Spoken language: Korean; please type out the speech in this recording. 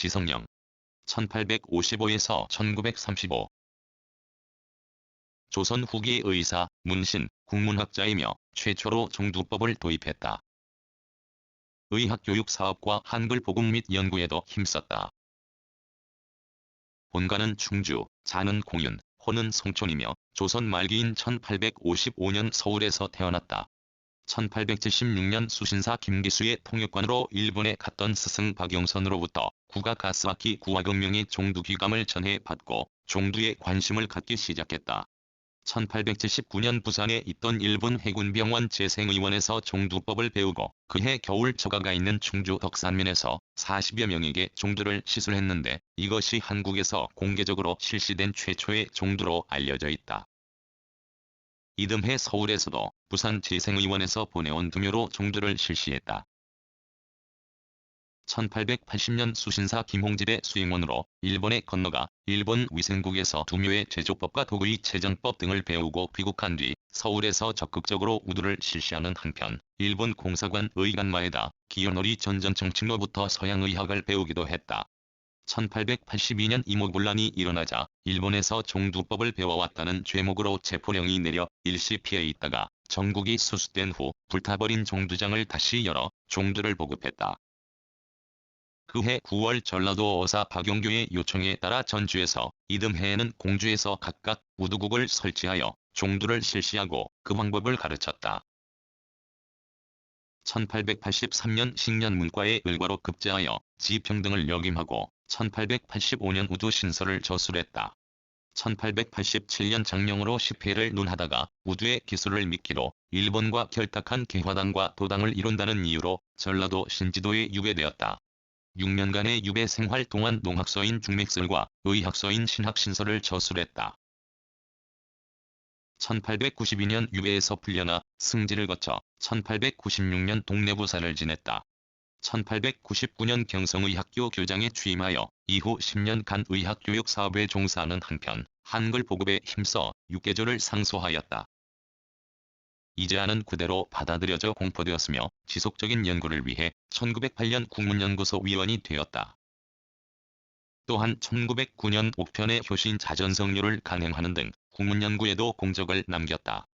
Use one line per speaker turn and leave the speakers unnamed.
지성령 1855에서 1935 조선 후기 의사, 문신, 국문학자이며 최초로 종두법을 도입했다. 의학교육 사업과 한글 복음 및 연구에도 힘썼다. 본가는 충주, 자는 공윤, 호는 송촌이며 조선 말기인 1855년 서울에서 태어났다. 1876년 수신사 김기수의 통역관으로 일본에 갔던 스승 박용선으로부터 국악가스악기 구화금명의 종두 귀감을 전해받고 종두에 관심을 갖기 시작했다. 1879년 부산에 있던 일본 해군병원 재생의원에서 종두법을 배우고 그해 겨울 저가가 있는 충주 덕산면에서 40여 명에게 종두를 시술했는데 이것이 한국에서 공개적으로 실시된 최초의 종두로 알려져 있다. 이듬해 서울에서도 부산 재생의원에서 보내온 두묘로 종두를 실시했다. 1880년 수신사 김홍질의 수행원으로 일본에 건너가 일본 위생국에서 두묘의 제조법과 도구의 체정법 등을 배우고 귀국한 뒤 서울에서 적극적으로 우두를 실시하는 한편 일본 공사관 의관마에다 기요놀이 전전청칭로부터 서양의학을 배우기도 했다. 1882년 이모군란이 일어나자 일본에서 종두법을 배워왔다는 죄목으로 체포령이 내려 일시 피해 있다가 전국이 수습된 후 불타버린 종두장을 다시 열어 종두를 보급했다. 그해 9월 전라도 어사 박용규의 요청에 따라 전주에서 이듬해에는 공주에서 각각 우두국을 설치하여 종두를 실시하고 그 방법을 가르쳤다. 1883년 식년 문과의 을과로 급제하여 지평등을 역임하고 1885년 우두 신설을 저술했다. 1887년 장령으로 10회를 논하다가 우두의 기술을 미끼로 일본과 결탁한 개화당과 도당을 이룬다는 이유로 전라도 신지도에 유배되었다. 6년간의 유배 생활 동안 농학서인 중맥설과 의학서인 신학신설을 저술했다. 1892년 유배에서 풀려나 승지를 거쳐 1896년 동래부사를 지냈다. 1899년 경성의학교 교장에 취임하여 이후 10년간 의학교육 사업에 종사하는 한편 한글 보급에 힘써 육계조를 상소하였다. 이제아는 그대로 받아들여져 공포되었으며 지속적인 연구를 위해 1908년 국문연구소 위원이 되었다. 또한 1909년 옥편의 효신 자전성료를 간행하는 등 국문연구에도 공적을 남겼다.